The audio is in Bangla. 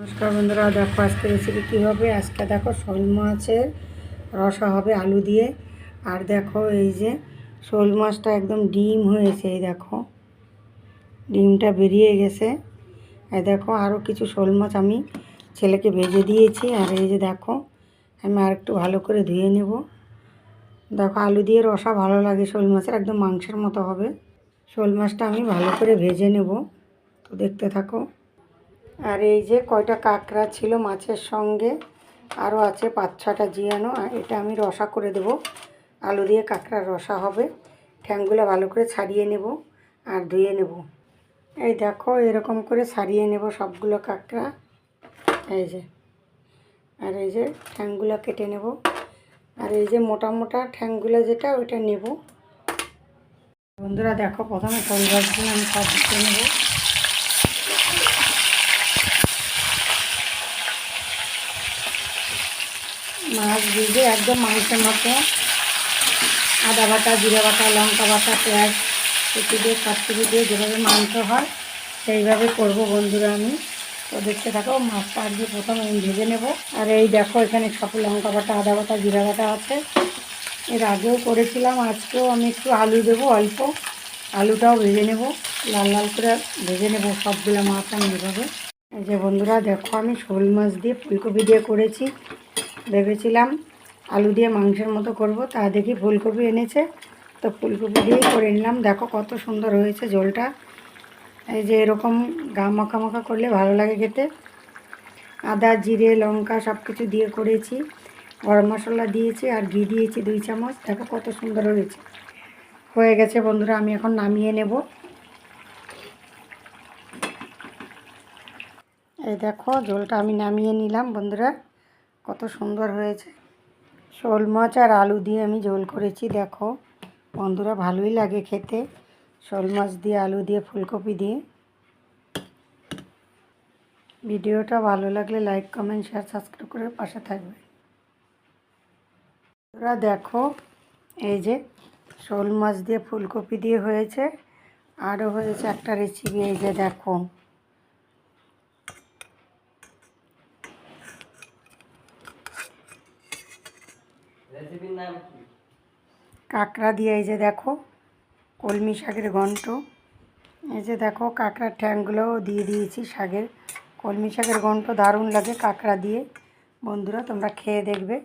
নমস্কার বন্ধুরা, দেখো আজকে রেসিপি কী হবে? আজকে দেখো শোল মাছের রসা হবে আলু দিয়ে। আর দেখো এই যে শোল মাছটা একদম ডিম হয়েছে, এই দেখো। ডিমটা বেরিয়ে গেছে। এই দেখো আরও কিছু শোল মাছ আমি ছেলেকে ভেজে দিয়েছি। আর এই যে দেখো, আমি আর একটু ভালো করে ধুয়ে নেব। দেখো আলু দিয়ে রসা ভালো লাগে শোল মাছের, একদম মাংসের মতো হবে। শোল মাছটা আমি ভালো করে ভেজে নেব। তো দেখতে থাকো। আর এই যে কয়টা কাঁকড়া ছিল মাছের সঙ্গে, আরও আছে পাঁচ ছটা জিয়ানো, আর এটা আমি রসা করে দেব। আলু দিয়ে কাঁকড়ার রসা হবে। ঠ্যাংগুলো ভালো করে ছাড়িয়ে নেব আর ধুয়ে নেব। এই দেখো, এরকম করে ছাড়িয়ে নেব সবগুলো কাঁকড়া। এই যে, আর এই যে ঠ্যাংগুলো কেটে নেব। আর এই যে মোটা মোটা ঠ্যাংগুলো যেটা, ওইটা নেব। বন্ধুরা দেখো, প্রথমে গাছগুলো আমি সব নেব। মাছ ভেজে একদম মাংসের মতো। আদা বাটা, জিরা বাটা, লঙ্কা বাটা, পেঁয়াজ কুচি দিয়ে সব কিছু দিয়ে যেভাবে মাংস হয়, সেইভাবে করব বন্ধুরা আমি। তো দেখতে থাকো, মাছটা আজকে প্রথমে আমি ভেজে নেব। আর এই দেখো, এখানে সব লঙ্কা বাটা, আদা বাটা, জিরা বাটা আছে। এর আগেও করেছিলাম, আজকেও আমি একটু আলু দেবো অল্প। আলুটাও ভেজে নেব, লাল লাল করে ভেজে নেব সবগুলো মাছ আমি এভাবে। যে বন্ধুরা, দেখো আমি শোল মাছ দিয়ে, ফুলকপি দিয়ে করেছি। ভেবেছিলাম আলু দিয়ে মাংসের মতো করব, তা দেখি ফুলকপি এনেছে। তো ফুলকপি দিয়েই করে নিলাম। দেখো কত সুন্দর হয়েছে ঝোলটা। এই যে এরকম গা মাখা মাখা করলে ভালো লাগে খেতে। আদা, জিরে, লঙ্কা সব কিছু দিয়ে করেছি। গরম মশলা দিয়েছি আর ঘি দিয়েছি দুই চামচ। দেখো কত সুন্দর হয়েছে। হয়ে গেছে বন্ধুরা, আমি এখন নামিয়ে নেব। এই দেখো ঝোলটা আমি নামিয়ে নিলাম বন্ধুরা। কত সুন্দর হয়েছে। শোল মাছ আর আলু দিয়ে আমি ঝোল করেছি, দেখো। বন্ধুরা, ভালোই লাগে খেতে। শোল মাছ দিয়ে, আলু দিয়ে, ফুলকপি দিয়ে। ভিডিওটা ভালো লাগলে লাইক, কমেন্ট, শেয়ার, সাবস্ক্রাইব করে পাশে থাকবে। তোরা দেখো, এই যে শোল মাছ দিয়ে, ফুলকপি দিয়ে হয়েছে। আরও হয়েছে একটা রেসিপি এই যে দেখো। রেসিপির নাম কি? কাঁকড়া দিয়ে এই যে দেখো, কলমি শাকের ঘন্ট। এই যে দেখো, কাঁকড়ার ঠ্যাংগুলোও দিয়ে দিয়েছি শাকের। কলমি শাকের ঘন্ট দারুণ লাগে কাঁকড়া দিয়ে। বন্ধুরা, তোমরা খেয়ে দেখবে।